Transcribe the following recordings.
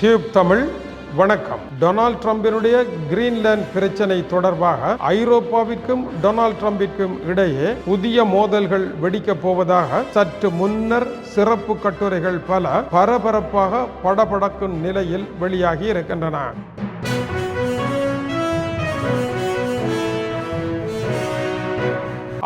Tube Tamil வணக்கம். Donald ட்ரம்பினுடைய Greenland பிரச்சனை தொடர்பாக ஐரோப்பாவிற்கும் டொனால்ட் ட்ரம்பிற்கும் இடையே புதிய மோதல்கள் வெடிக்கப் போவதாக சற்று முன்னர் சிறப்பு கட்டுரைகள் பல பரபரப்பாக படபடக்கும் நிலையில் வெளியாகி இருக்கின்றன.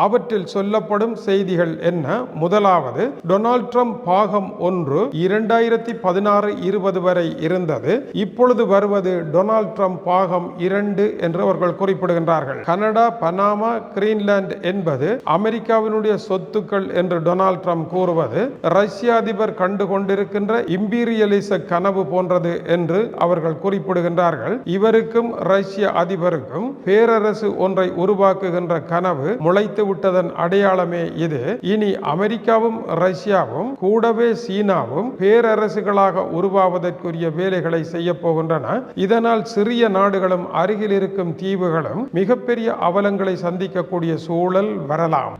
அவற்றில் சொல்லப்படும் செய்திகள் என்ன? முதலாவது டொனால்ட் ட்ரம்ப் பாகம் ஒன்று இரண்டாயிரத்தி பதினாறு இருபது வரை இருந்தது. இப்பொழுது வருவது டொனால்ட் ட்ரம்ப் பாகம் இரண்டு என்று அவர்கள் குறிப்பிடுகின்றார்கள். கனடா பனாமா கிரீன்லாந்து என்பது அமெரிக்காவினுடைய சொத்துக்கள் என்று டொனால்ட் ட்ரம்ப் கூறுவது ரஷ்ய அதிபர் கண்டு கொண்டிருக்கின்ற இம்பீரியலிச கனவு போன்றது என்று அவர்கள் குறிப்பிடுகின்றார்கள். இவருக்கும் ரஷ்ய அதிபருக்கும் பேரரசு ஒன்றை உருவாக்குகின்ற கனவு முளைத்து விட்டதன் அடையாளமே இது. இனி அமெரிக்காவும் ரஷ்யாவும் கூடவே சீனாவும் பேரரசுகளாக உருவாவதற்குரிய வேலைகளை செய்ய போகின்றன. இதனால் சிறிய நாடுகளும் அருகில் இருக்கும் தீவுகளும் மிகப்பெரிய அவலங்களை சந்திக்கக்கூடிய சூழல் வரலாம்.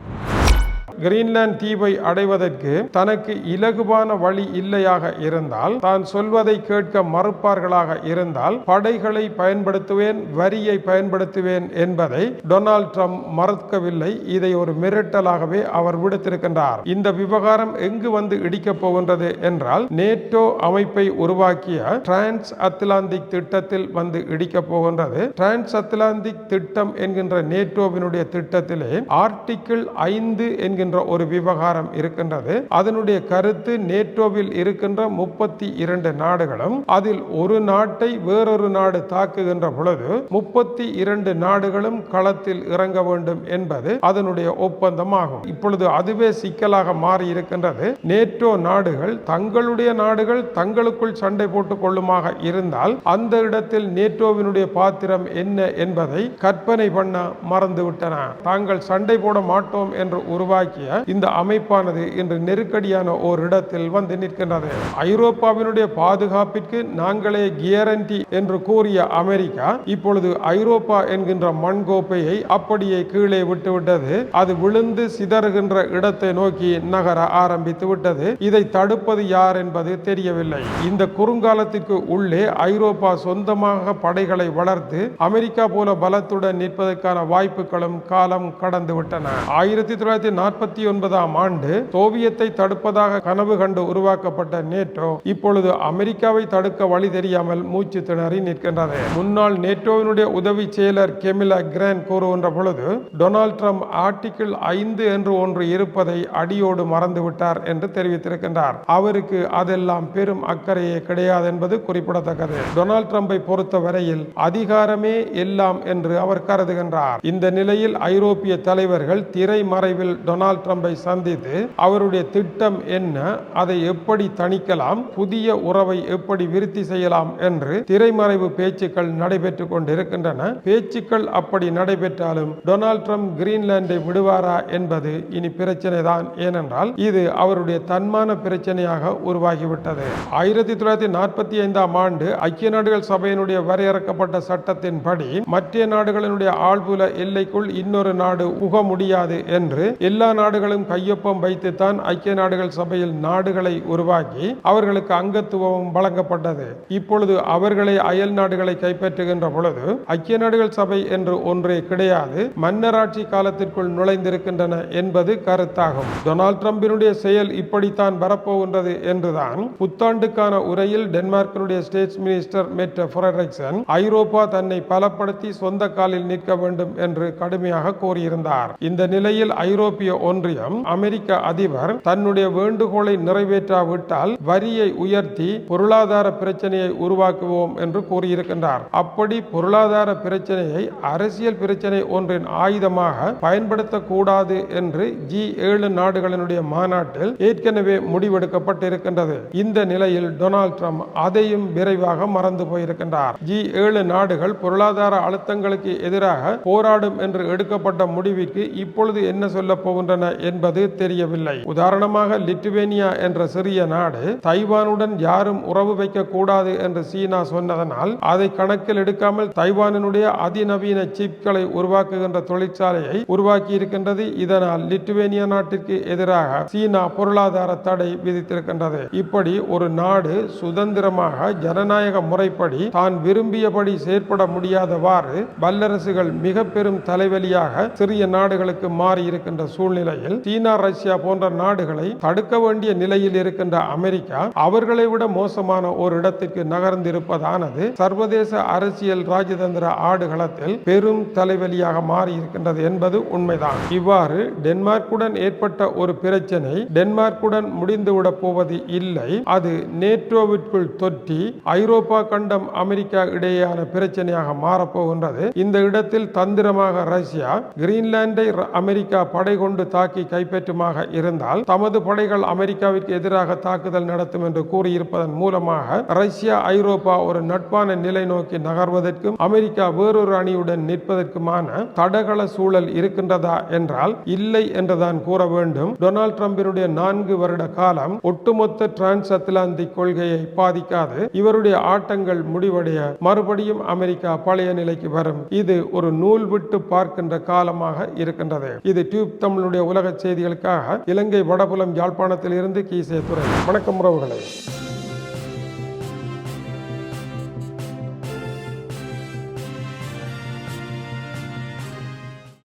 கிரீன்லாந்து தீவை அடைவதற்கு தனக்கு இலகுவான வழி இல்லையாக இருந்தால் தான் சொல்வதை கேட்க மறுப்பார்களாக இருந்தால் படைகளை பயன்படுத்துவேன் வரியை பயன்படுத்துவேன் என்பதை டொனால்ட் ட்ரம்ப் மறுக்கவில்லை. இதை ஒரு மிரட்டலாகவே அவர் விடுத்திருக்கின்றார். இந்த விவகாரம் எங்கு வந்து இடிக்கப் போகின்றது என்றால் நேட்டோ அமைப்பை உருவாக்கிய டிரான்ஸ் அத்லாந்திக் திட்டத்தில் வந்து இடிக்கப் போகின்றது. டிரான்ஸ் அத்லாந்திக் திட்டம் என்கின்ற நேட்டோவினுடைய திட்டத்திலே ஆர்டிக்கிள் ஐந்து என்கிற என்கின்ற ஒரு விவகாரம் இருக்கின்றது. அதனுடைய கருத்து நேட்டோவில் இருக்கின்ற முப்பத்தி இரண்டு நாடுகளும் அதில் ஒரு நாட்டை வேறொரு நாடு தாக்குகின்ற பொழுது முப்பத்தி இரண்டு நாடுகளும் களத்தில் இறங்க வேண்டும் என்பது அதனுடைய ஒப்பந்தமாகும். இப்பொழுது அதுவே சிக்கலாக மாறி இருக்கின்றது. நேட்டோ நாடுகள் தங்களுடைய நாடுகள் தங்களுக்குள் சண்டை போட்டுக் கொள்ளுமாக இருந்தால் அந்த இடத்தில் நேட்டோவினுடைய பாத்திரம் என்ன என்பதை கற்பனை பண்ண மறந்துவிட்டன. தாங்கள் சண்டை போட மாட்டோம் என்று உருவாக்கிய இந்த அமைப்பானது இன்று நெருக்கடியான ஓர் இடத்தில் வந்து நிற்கின்றது. ஐரோப்பாவினுடைய பாதுகாப்பிற்கு நாங்களே கியரண்டி என்று கூறிய அமெரிக்கா இப்பொழுது ஐரோப்பா என்கின்ற மண்கோப்பையை அப்படியே கீழே விட்டுவிட்டது. அது விழுந்து சிதறுகின்ற இடத்தை நோக்கி நகர ஆரம்பித்து விட்டது. இதை தடுப்பது யார் என்பது தெரியவில்லை. இந்த குறுங்காலத்திற்கு உள்ளே ஐரோப்பா சொந்தமாக படைகளை வளர்த்து அமெரிக்கா போல பலத்துடன் நிற்பதற்கான வாய்ப்புகளும் காலம் கடந்து விட்டன. ஆயிரத்தி தொள்ளாயிரத்தி நாற்பத்தி ஒன்பதாம் ஆண்டு சோவியத்தை தடுப்பதாக கனவு கண்டு உருவாக்கப்பட்ட நேட்டோ இப்பொழுது அமெரிக்காவை தடுக்க வழி தெரியாமல் மூச்சு திணறி நிற்கின்றது. முன்னாள் நேட்டோவினுடைய உதவி செயலர் கெமிலா கிரான் கூறுகின்ற பொழுது டொனால்ட் ட்ரம்ப் ஆர்டிகிள் ஐந்து என்று ஒன்று இருப்பதை அடியோடு மறந்துவிட்டார் என்று தெரிவித்திருக்கின்றார். அவருக்கு அதெல்லாம் பெரும் அக்கறையே கிடையாது என்பது குறிப்பிடத்தக்கது. டொனால்ட் ட்ரம்பை பொறுத்த வரையில் அதிகாரமே எல்லாம் என்று அவர் கருதுகின்றார். இந்த நிலையில் ஐரோப்பிய தலைவர்கள் திரைமறைவில் டொனால்ட் ட்ரம்பை சந்தித்து அவருடைய திட்டம் என்ன அதை எப்படி தணிக்கலாம் புதிய உறவை எப்படி விருத்தி செய்யலாம் என்று திரைமறைவு பேச்சுக்கள் நடைபெற்றுக் கொண்டிருக்கின்றன. பேச்சுக்கள் அப்படி நடைபெற்றாலும் டொனால்ட் ட்ரம்ப் கிரீன்லாண்டை விடுவாரா என்பது இனி பிரச்சனை தான் ஏனென்றால் இது அவருடைய தன்மான பிரச்சனையாக உருவாகிவிட்டது. ஆயிரத்தி தொள்ளாயிரத்தி நாற்பத்தி ஐந்தாம் ஆண்டு ஐக்கிய நாடுகள் சபையினுடைய வரையறுக்கப்பட்ட சட்டத்தின்படி மற்ற நாடுகளினுடைய ஆழ்புல எல்லைக்குள் இன்னொரு நாடு புக முடியாது என்று எல்லா நாடுகளும் கையொப்பம் வைத்துத்தான் ஐக்கிய நாடுகள் சபையில் நாடுகளை உருவாக்கி அவர்களுக்கு அங்கத்துவம் வழங்கப்பட்டது. இப்பொழுது அவர்களை அயல் நாடுகளை கைப்பற்றுகின்ற பொழுது ஐக்கிய நாடுகள் சபை என்று ஒன்றே கிடையாது மன்னராட்சி காலத்திற்குள் நுழைந்திருக்கின்றன என்பது கருத்தாகும். டொனால்ட் ட்ரம்பினுடைய செயல் இப்படித்தான் வரப்போகின்றது என்றுதான் புத்தாண்டுக்கான உரையில் டென்மார்க்கினுடைய ஸ்டேட்ஸ் மினிஸ்டர் மெட் ஃபொரரிக்சன் ஐரோப்பா தன்னை பலப்படுத்தி சொந்த காலில் நிற்க வேண்டும் என்று கடுமையாக கோரியிருந்தார். இந்த நிலையில் ஐரோப்பிய ஒன்றியம் அமெரிக்க அதிபர் தன்னுடைய வேண்டுகோளை நிறைவேற்றாவிட்டால் வரியை உயர்த்தி பொருளாதார பிரச்சனையை உருவாக்குவோம் என்று கூறியிருக்கின்றார். அப்படி பொருளாதார பிரச்சனையை அரசியல் பிரச்சனை ஒன்றின் ஆயுதமாக பயன்படுத்தக்கூடாது என்று ஜி ஏழு நாடுகளினுடைய மாநாட்டில் ஏற்கனவே முடிவெடுக்கப்பட்டிருக்கின்றது. இந்த நிலையில் டொனால்ட் ட்ரம்ப் அதையும் விரைவாக மறந்து போயிருக்கின்றார். ஜி ஏழு நாடுகள் பொருளாதார அழுத்தங்களுக்கு எதிராக போராடும் என்று எடுக்கப்பட்ட முடிவிற்கு இப்பொழுது என்ன சொல்ல போகின்ற உள்ளன என்பது தெரியவில்லை. உதாரணமாக லிட்டுவேனியா என்ற சிறிய நாடு தைவானுடன் யாரும் உறவு வைக்க கூடாது என்று சீனா சொன்னதனால் அதை கணக்கில் எடுக்காமல் தைவானினுடைய அதிநவீன சிப்களை உருவாக்குகின்ற தொழிற்சாலையை உருவாக்கி இருக்கின்றது இதனால் லிட்டுவேனியா நாட்டிற்கு எதிராக சீனா பொருளாதார தடை விதித்திருக்கின்றது. இப்படி ஒரு நாடு சுதந்திரமாக ஜனநாயக முறைப்படி தான் விரும்பியபடி செயற்பட முடியாதவாறு வல்லரசுகள் மிக பெரும் தலைவலியாக சிறிய நாடுகளுக்கு மாறி இருக்கின்ற சூழ்நிலையில் சீனா ரஷ்யா போன்ற நாடுகளை தடுக்க வேண்டிய நிலையில் இருக்கின்ற அமெரிக்கா அவர்களை விட மோசமான ஒரு இடத்திற்கு நகர்ந்திருப்பதானது சர்வதேச அரசியல் ராஜதந்திர ஆடுகளத்தில் பெரும் தலைவலியாக மாறி இருக்கின்றது என்பது உண்மைதான். இவ்வாறு டென்மார்க்குடன் ஏற்பட்ட ஒரு பிரச்சனை டென்மார்க்குடன் முடிந்துவிடப் போவது இல்லை. அது நேட்டோவிற்குள் தொற்றி ஐரோப்பா கண்டம் அமெரிக்கா இடையேயான பிரச்சனையாக மாறப்போகின்றது இந்த இடத்தில் தந்திரமாக ரஷ்யா கிரீன்லாண்டை அமெரிக்கா படை கொண்டு தாக்கி கைப்பற்றுமாக இருந்தால் தமது படைகள் அமெரிக்காவிற்கு எதிராக தாக்குதல் நடத்தும் என்று கூறியிருப்பதன் மூலமாக ரஷ்யா ஐரோப்பா ஒரு நட்பான நிலை நோக்கி நகர்வதற்கும் அமெரிக்கா வேறொரு அணியுடன் நிற்பதற்குமான தடகள சூழல் இருக்கின்றதா என்றால் இல்லை என்றுதான் கூற வேண்டும். டொனால்ட் ட்ரம்பினுடைய நான்கு வருட காலம் ஒட்டுமொத்த டிரான்ஸ் அத்லாந்திக் கொள்கையை பாதிக்காது. இவருடைய ஆட்டங்கள் முடிவடைய மறுபடியும் அமெரிக்கா பழைய நிலைக்கு வரும். இது ஒரு நூல் விட்டு பார்க்கின்ற காலமாக இருக்கின்றது. இது டியூப் தமிழுடைய உலக செய்திகளுக்காக இலங்கை வடபுலம் யாழ்ப்பாணத்தில் இருந்து கீசே துறை வணக்கம் உறவுகளை.